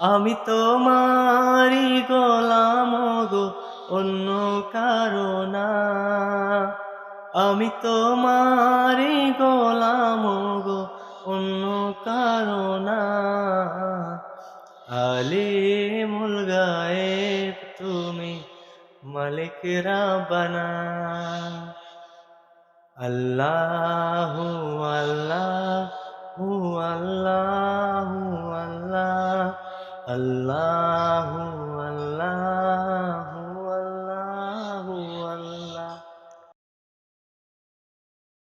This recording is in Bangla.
আমি তোমারি গোলাম গো, অন্য কারণা আমি তোমারি গোলাম গো, অন্য কারণা আলিমুল গায়েব তুমি মালিক রাব্বানা। আল্লাহ আল্লাহু আল্লাহ আল্লাহ